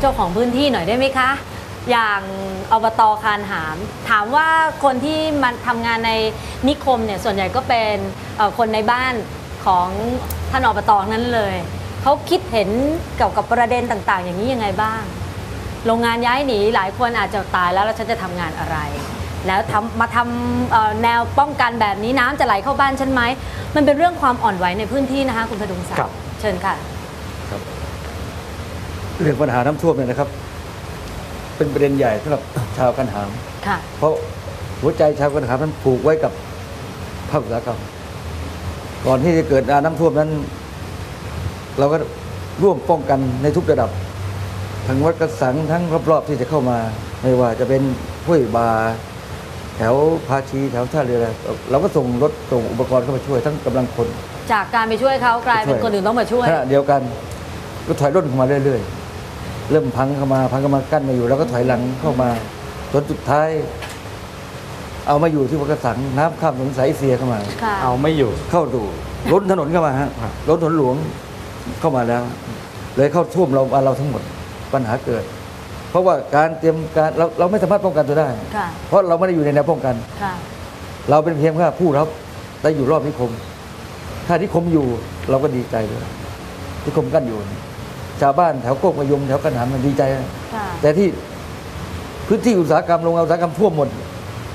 เจ้าของพื้นที่หน่อยได้ไหมคะ อย่างอบตคานหาม ถามว่าคนที่มาทำงานในนิคมเนี่ยส่วนใหญ่ก็เป็นเอ่อคนในบ้านของท่านอบตนั้นเลยเขาคิดเห็นเกี่ยวกับประเด็นต่าง ๆ อย่างนี้ยังไงบ้าง โรงงานย้ายหนีหลายคนอาจจะตายแล้วแล้วฉันจะทำงานอะไรแล้วทำมาทำเอ่อแนวป้องกันแบบนี้น้ำจะไหลเข้าบ้านฉันไหม มันเป็นเรื่องความอ่อนไหวในพื้นที่นะคะ คุณพดุงศักครับดิ์เชิญค่ะ เรื่องปัญหาน้ำท่วมเนี่ยนะครับ เป็นประเด็นใหญ่สำหรับชาวกันหามค่ะเพราะหัวใจชาวกันหามนั้นผูกไว้กับภาคอุตสาหกรรมก่อนที่จะเกิดน้ำท่วมนั้น เราก็ร่วมป้องกันในทุกระดับ ทั้งวัดกระสังทั้งรอบๆที่จะเข้ามา ไม่ว่าจะเป็นห้วยบาแถวภาชีแถวท่าเรืออะไรเราก็ส่งรถส่งอุปกรณ์เข้ามาช่วยทั้งกำลังคน จากการไปช่วยเขากลายเป็นช่วยคนอื่นต้องมาช่วยขณะเดียวกันก็ถอยร่นเข้ามาเรื่อยๆ เริ่มพังเข้ามา พังเข้ามากั้นมาอยู่ แล้วก็ถอยหลังเข้ามาจนสุดท้าย เอามาอยู่ที่วัดกระสังน้ำข้ามถนนสายเอเสียเข้ามา ค่ะเอาไม่อยู่ เข้าดูล้นถนนเข้ามาฮะครับล้นถนนหลวงเข้ามาแล้ว เลยเข้าท่วมเราบ้านเราทั้งหมดปัญหาเกิด เพราะว่าการเตรียมการเราเราไม่สามารถป้องกันตัวได้ ค่ะเพราะเราไม่ได้อยู่ในแนวป้องกัน ค่ะเราเป็นเพียงแค่ผู้รับได้อยู่รอบนิคม ถ้านิคมอยู่เราก็ดีใจเลยนิคมกั้นอยู่ ชาวบ้านแถวโคกมะยมแถวกันหามมันดีใจนะค่ะแต่ที่พื้นที่อุตสาหกรรมโรงงานอุตสาหกรรมท่วมหมด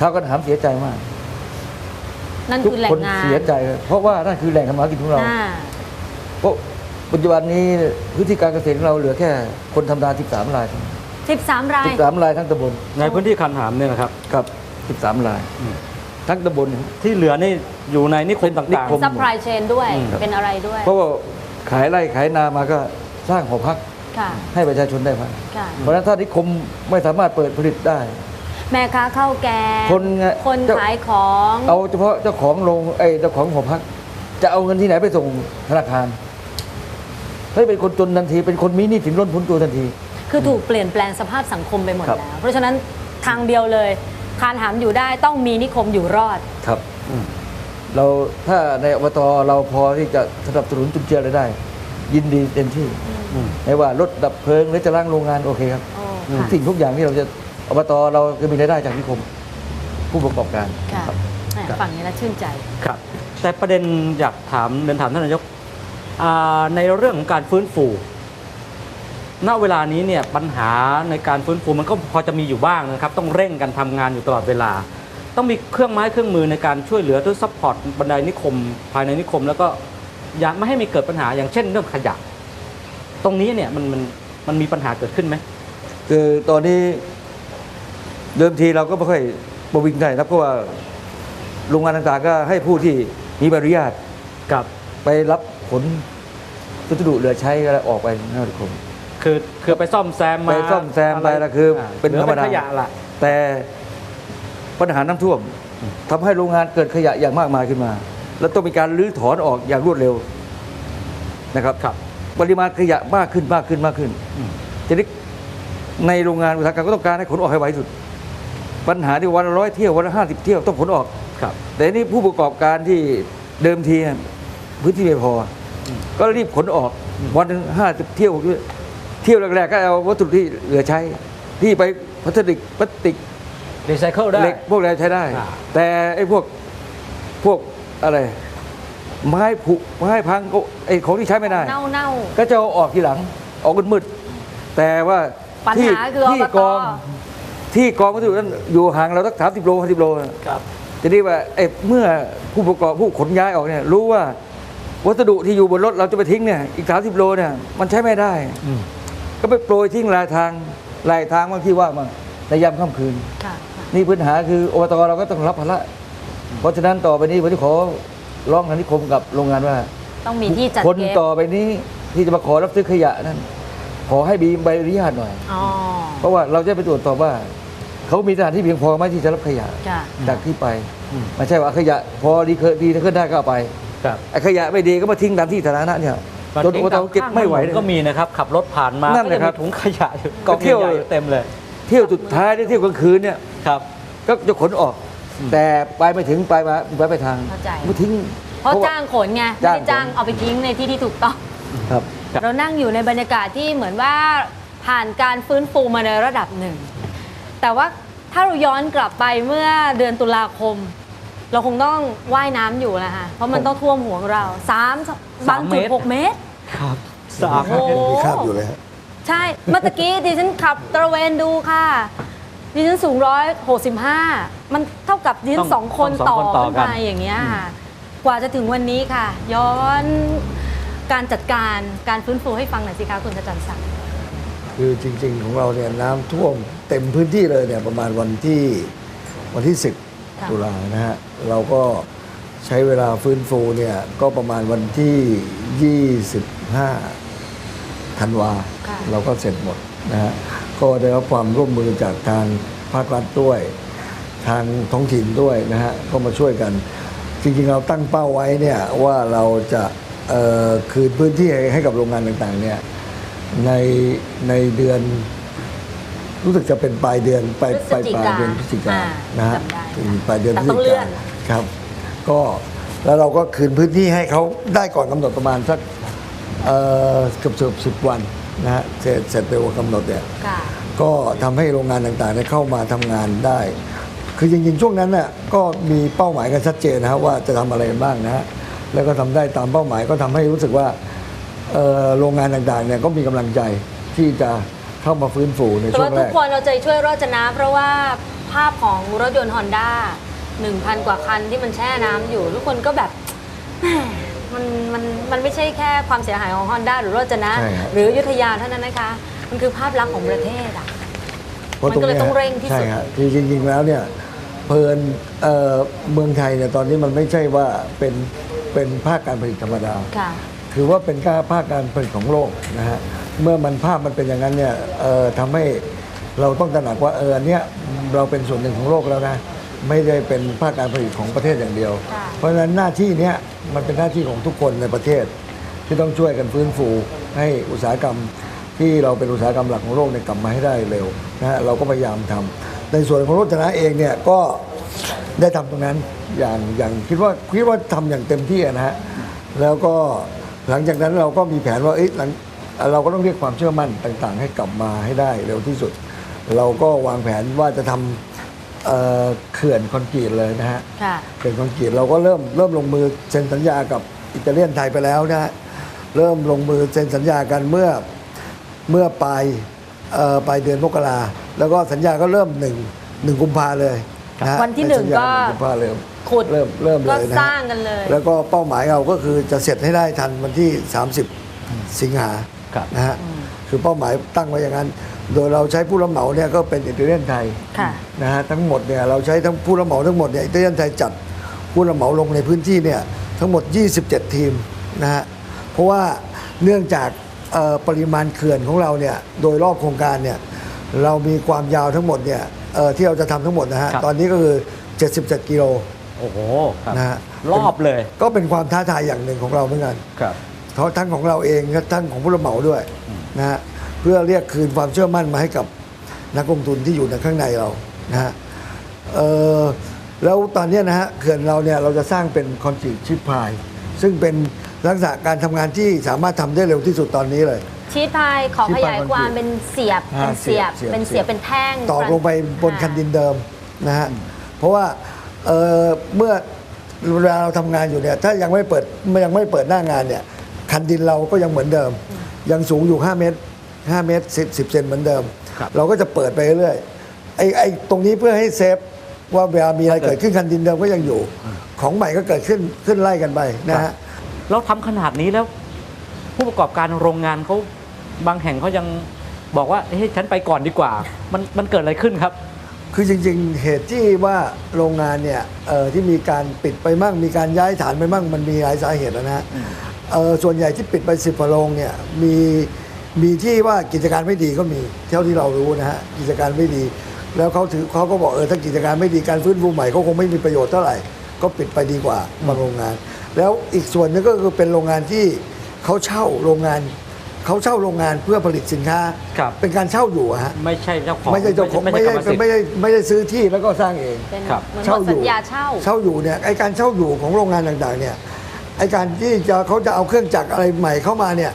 ชาวกันหามเสียใจมากนั่นทุกคือแหล่คงนงานเสียใจ เพราะว่านั่นคือแหล่งทำมาหากินของเราอ่าเพราะปัจจุบันนี้พื้นที่การเกษตรของเราเหลือแค่คนทำนา13ราย13ราย13รายทั้งตำบลในพื้นที่คันหามเนี่ยนะครับครับ13รายอืมทั้งตำบลที่เหลือนี่อยู่ในนิคมนิต่างคมซัพพลายเชนด้วยอืมเป็นอะไรด้วย เพราะว่าขายไร่ขายนามาก็ สร้างหอพักค่ะ ให้ประชาชนได้พักค่ะ เพราะฉะนั้นถ้านิคมไม่สามารถเปิดผลิตได้ แม่ค้าข้าวแกงคนไงคนเจ้า ขายของ เอาเฉพาะเจ้าของโรงไอ้เจ้าของหอพัก จะเอาเงินที่ไหนไปส่งธนาคารเฮ้ยเป็นคนจนทันที เป็นคนมีหนี้ถึงล้นพ้นตัวทันที คือถูกเปลี่ยนแปลงสภาพสังคมไปหมดครับ แล้ว เพราะฉะนั้นทางเดียวเลย คานหามอยู่ได้ต้องมีนิคมอยู่รอด ครับๆอืมเราถ้าในอบตเราพอที่จะสนับสนุนจุนเจืออะไรได้ ยินดีเต็มที่ อืม ไม่ว่ารถดับเพลิงหรือจะล้างโรงงานโอเคครับ โอ้ทุกค่ะสิ่งทุกอย่างที่เราจะอบตเราจะมีรายได้จากนิคม ผู้ประกอบการค่ะครับ แหม่ฝั่งนี้แล้วชื่นใจ ครับแต่ประเด็นอยากถามเรียนถามท่านนายกอ่าในเรื่องของการฟื้นฟู ณเวลานี้เนี่ยปัญหาในการฟื้นฟูมันก็พอจะมีอยู่บ้างนะครับ ต้องเร่งกันทำงานอยู่ตลอดเวลา ต้องมีเครื่องไม้เครื่องมือในการช่วยเหลือด้วยซัพพอร์ตบันไดนิคม ภายในนิคม แล้วก็อยากไม่ให้มีเกิดปัญหาอย่างเช่นเรื่องขยะ ตรงนี้เนี่ยมันมันมันมีปัญหาเกิดขึ้นไหมคือตอนนี้เดิมทีเราก็ไม่ค่อยประวิงได้นะเพราะว่าโรงงานต่างๆก็ให้ผู้ที่มีใบอนุญาตกับไปรับขนวัสดุเหลือใช้อะไรออกไปนอกนิคมคือคือไปซ่อมแซมมาไปซ่อมแซมไปแล้วคือเป็นหลืธรรมดาขยะละแต่ปัญหาน้ำท่วมทำให้โรงงานเกิดขยะอย่างมากมายขึ้นมา แล้วต้องมีการรื้อถอนออกอย่างรวดเร็วนะครับครับ ปริมาณขยะมากขึ้นมากขึ้นมากขึ้นอืมทีนี้ในโรงงานอุตสาหกรรมก็ต้องการให้ขนออกให้ไวที่สุด ปัญหาที่วันละร้อยเที่ยววันละห้าสิบเที่ยวต้องขนออกครับ แต่นี่ผู้ประกอบการที่เดิมทีเนี่ยพื้นที่ไม่พออมก็รีบขนออกวันหนึ่งห้าสิบเที่ยวเที่ยวแรกๆก็เอาวัสดุที่เหลือใช้ ที่ไปพลาสติกพลาสติกรีไซเคิลได้เหล็กพวกอะไรใช้ได้อ่าแต่ไอ้พวกพวกอะไร ไม้ผุไม้พังก็ไอ้ของที่ใช้ไม่ได้ เน่าเน่าก็จะเอาออกทีหลังออกมืดๆแต่ว่าปัญที่หาคือที่อบตกอง ที่กองวัสดุนั้นอยู่ห่างเราสักสามสิบโลห้าสิบโลนะ ครับจะนี้ว่าไอ้เมื่อผู้ประกอบผู้ขนย้ายออกเนี่ยรู้ว่าวัสดุที่อยู่บนรถเราจะไปทิ้งเนี่ยอีกสามสิบโลเนี่ยมันใช้ไม่ได้ อืม ก็ไปโปรยทิ้งรายทางรายทางบางที่ว่างมางในยามค่ำคืน ค่ะค่ะนี่ปัญหาคืออบตเราก็ต้องรับภาระเพราะฉะนั้นต่อไปนี้ผมจะขอ ร้องทางนิคมกับโรงงานว่า ต้องมีที่จัดคนเก็บต่อไปนี้ที่จะมาขอรับซื้อขยะนั้น ขอให้มีใบอนุญาตหน่อย อ๋อเพราะว่าเราจะไปตรวจสอบว่า เขามีสถานที่เพียงพอไหมที่จะรับขยะค่ะจากที่ไปอืม ไม่ใช่ว่าขยะพอดีเคยดีขึ้นได้ก็เอาไปครับ ไอ้ขยะไม่ดีก็มาทิ้งตามที่สาธารณะเนี่ยจนอบตเก็บไม่ไหวข้างถนนก็มีนะครับ ขับรถผ่านมานั่นแหละครับก็จมีถุงขยะอยู่ก็เที่ยวใหญ่ๆเต็มเลยเที่ยวสุดท้ายเนี่ยเที่ยวกลางคืนเนี่ย ครับ ก็จะขนออกอืม แต่ไปไม่ถึงไปมาไปไปทางเข้าใจ ไม่ทิ้ง เพราะว่จ้างขนไงไม่จ้างได้จ้างขนเอาไปทิ้งในที่ที่ถูกต้องครับครับ เรานั่งอยู่ในบรรยากาศที่เหมือนว่าผ่านการฟื้นฟูมาในระดับหนึ่ง แต่ว่าถ้าเราย้อนกลับไปเมื่อเดือนตุลาคม เราคงต้องว่ายน้ำอยู่แล้วค่ะเพราะมันต้องท่วมหัวเราสามบางจุดเมตร หกเมตร ครับสามโอ้โหมีคราบอยู่เลยฮะ ใช่ เมื่อตะกี้ดิฉันขับตระเวนดูค่ะ ดิฉันสูงร้อยหกสิบห้ามันเท่ากับดิฉันสองคนต่อขึ้นไปอย่างเงี้ยค่ะกว่าจะถึงวันนี้ค่ะ ย้อนการจัดการการฟื้นฟูให้ฟังหน่อยสิคะคุณขจันทร์ศักดิ์ คือจริง ๆ ของเราเนี่ยน้ำท่วมเต็มพื้นที่เลยเนี่ยประมาณวันที่วันที่ ค่ะ 10 ตุลานะฮะ เราก็ใช้เวลาฟื้นฟูเนี่ยก็ประมาณวันที่ 25 ธันวา ค่ะ เราก็เสร็จหมดนะฮะ ก็ได้รับความร่วมมือจากทางภาครัฐด้วย ทางท้องถิ่นด้วยนะฮะก็มาช่วยกัน จริงๆเราตั้งเป้าไว้เนี่ยว่าเราจะเอ่อคืนพื้นที่ให้ให้กับโรงงานต่างๆเนี่ยในในเดือนรู้สึกจะเป็นปลายเดือนปลายพฤศปลายจิปลายกาเดือนพฤศจิกาอ่านะฮะจำได้ถึงปลายเดือนพแต่ฤศต้องจิเลื่กาอนครับ ก็แล้วเราก็คืนพื้นที่ให้เขาได้ก่อนกำหนดประมาณสักเอ่อเกือบเกือบสิบวัน นะฮะเสร็จเสร็จเร็วกว่ากำหนดเนี่ย ค่ะ ก็ทำให้โรงงานต่างๆได้เข้ามาทำงานได้ คือจริงๆ ช่วงนั้นน่ะก็มีเป้าหมายกันชัดเจนนะฮะว่าจะทำอะไรกันบ้างนะฮะแล้วก็ทำได้ตามเป้าหมายก็ทำให้รู้สึกว่าเอ่อโรงงานต่างๆเนี่ยก็มีกำลังใจที่จะเข้ามาฟื้นฟูในแต่ช่วว่างแรทุกก คนเราใจช่วยรอดจนะ เพราะว่าภาพของรถยนต์ฮอนด้า1,000 กว่าคันที่มันแช่น้ำอยู่ ทุกคนก็แบบแหม่ มันมันมันไม่ใช่แค่ความเสียหายของฮอนด้าหรือรถจนะ ใช่ครับหรืออยุธยาเท่านั้นนะคะ มันคือภาพลักษณ์ของประเทศอะ พราะมันก็เลยต้องเร่งที่สุด ใช่ฮะคือจริงๆแล้วเนี่ยเพลินเอ่อเมืองไทยเนี่ยตอนนี้มันไม่ใช่ว่าเป็นเป็นภาคการผลิตธรรมดา ค่ะคือว่าเป็นการภาคการผลิตของโลกนะฮะ เมื่อมันภาพมันเป็นอย่างนั้นเนี่ยเอ่อทำให้เราต้องตระหนักว่าเอออันเนี้ยเราเป็นส่วนหนึ่งของโลกแล้วนะ ไม่ได้เป็นภาคการผลิตของประเทศอย่างเดียวค่ะเพราะฉะนั้นหน้าที่เนี้ยมันเป็นหน้าที่ของทุกคนในประเทศ ที่ต้องช่วยกันฟื้นฟูให้อุตสาหกรรมที่เราเป็นอุตสาหกรรมหลักของโลกเนี่ยกลับมาให้ได้เร็วนะฮะเราก็พยายามทำในส่วนของรถจนะเองเนี่ยก็ได้ทำตรงนั้นอย่างอย่างคิดว่าคิดว่าทำอย่างเต็มที่อะนะฮะแล้วก็หลังจากนั้นเราก็มีแผนว่าเอ๊ะหลังเราก็ต้องเรียกความเชื่อมั่นต่าง ๆ ให้กลับมาให้ได้เร็วที่สุด เราก็วางแผนว่าจะทำ เอ่อเขื่อนคอนกรีตเลยนะฮะค่ะเป็นคอนกรีตเราก็เริ่มเริ่มลงมือเซ็นสัญญากับอิตาเลียนไทยไปแล้วนะฮะเริ่มลงมือเซ็นสัญญากันเมื่อเมื่อปลายเอ่อปลายเดือนมกราแล้วก็สัญญาก็เริ่มหนึ่งหนึ่งกุมภาเลยะฮะวันที่หนึ่งใสัญญาก็หนึ่งกุมภาเริ่มขุดเริ่มเริ่มก็เลยนะสฮะร้างกันเลย แล้วก็เป้าหมายเราก็คือจะเสร็จให้ได้ทันวันที่ 30 สิงหาครับนะฮะคือเป้าหมายตั้งไว้อย่างนั้น โดยเราใช้ผู้รับเหมาเนี่ยก็เป็นอิตาเลียนไทยค่ะนะฮะทั้งหมดเนี่ยเราใช้ทั้งผู้รับเหมาทั้งหมดเนี่ยอิตาเลียนไทยจัดผู้รับเหมาลงในพื้นที่เนี่ยทั้งหมด 27 ทีมนะฮะเพราะว่าเนื่องจากเอ่อปริมาณเขื่อนของเราเนี่ยโดยรอบโครงการเนี่ยเรามีความยาวทั้งหมดเนี่ยเอ่อที่เราจะทำทั้งหมดนะฮะครับตอนนี้ก็คือ 77 กิโลโอ้โหครับนะฮะรอบเลย ก็เป็นความท้าทายอย่างหนึ่งของเราเหมือนกันครับเพราะทั้งของเราเองและทั้งของผู้รับเหมาด้วยนะฮะเพื่อเรียกคืนความเชื่อมั่นมาให้กับนักลงทุนที่อยู่ในข้างในเรานะฮะเอ่อแล้วตอนเนี้ยนะฮะเขื่อนเราเนี่ยเราจะสร้างเป็นคอนกรีตชิปพาย ซึ่งเป็นลักษณะการทำงานที่สามารถทำได้เร็วที่สุดตอนนี้เลย ชีสพายขอชีสขพายยายความเป็นเสียบอ่าเป็นเสียบเสียบเป็นเสีเสียยบบเป็นแท่งตอกลงไปบนคันดินเดิมนะฮะเพราะว่าเอ่อเมื่อเวลาเราทำงานอยู่เนี่ยถ้ายังไม่เปิดยังไม่เปิดหน้างานเนี่ยคันดินเราก็ยังเหมือนเดิม ยังสูงอยู่ 5 เมตร 5 เมตร 10 10เซนเหมือนเดิม ครับเราก็จะเปิดไปเรื่อยๆไอ้ไอ้ตรงนี้เพื่อให้เซฟว่าเวลามีอะไรเกิดขึ้นคันดินเดิมก็ยังอยู่ ของใหม่ก็เกิดขึ้นขึ้นไล่กันไปนะฮะเราทำขนาดนี้แล้ว ผู้ประกอบการโรงงานเขาบางแห่งเขายังบอกว่าเฮ้ยฉันไปก่อนดีกว่า มันมันเกิดอะไรขึ้นครับ คือจริงๆ เหตุที่ว่าโรงงานเนี่ยเอ่อที่มีการปิดไปมั่ง มีการย้ายฐานไปมั่ง มันมีหลายสาเหตุนะฮะเอ่อส่วนใหญ่ที่ปิดไปสิบกว่าโรงเนี่ยมี มีที่ว่ากิจการไม่ดีก็มีเท่าที่เรารู้นะฮะกิจการไม่ดี แล้วเขาถือเขาก็บอกเออถ้ากิจการไม่ดีการฟื้นฟูใหม่ก็คงไม่มีประโยชน์เท่าไหร่ ก็ปิดไปดีกว่าบางโรงงาน แล้วอีกส่วนหนึงก็คือเป็นโรงงานที่เขาเช่าโรงงานเขาเช่าโรงงานเพื่อผลิตสินค้า ครับเป็นการเช่าอยู่อะฮะไม่ใช่เจ้าของไม่ใช่เจ้าของไม่ไม่ใช่ได้กรรมสิทธิ์ ไม่ได้ไม่ได้ซื้อที่แล้วก็สร้างเอง เป็นครับ เหมือนหมเช่าดอสัยู่ญญาเช่า เช่าอยู่เนี่ยไอการเช่าอยู่ของโรงงานต่างๆเนี่ยไอการที่จะเขาจะเอาเครื่องจักรอะไรใหม่เข้ามาเนี่ย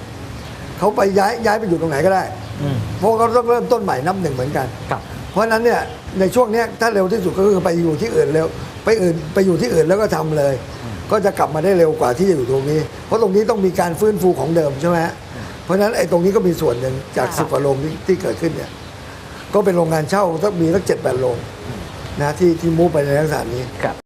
เขาไปย้ายย้ายไปอยู่ตรงไหนก็ได้อืมเพราะเขาต้องเริ่มต้นใหม่นับหนึ่งเหมือนกันครับเพราะฉะนั้นเนี่ยในช่วงเนี้ยถ้าเร็วที่สุดก็คือไปอยู่ที่อื่นเร็วไปอื่นไปอยู่ที่อื่นแล้วก็ทำเลย ก็จะกลับมาได้เร็วกว่าที่จะอยู่ตรงนี้ เพราะตรงนี้ต้องมีการฟื้นฟูของเดิมใช่ไหมฮะเพราะฉะนั้นไอ้ตรงนี้ก็มีส่วนหนึ่งจากค่ะสิบกว่าโรงที่ที่เกิดขึ้นเนี่ยก็เป็นโรงงานเช่าต้องมีสักเจ็ดแปดโรงนะที่ที่มูฟไปในลักษณะนี้ครับ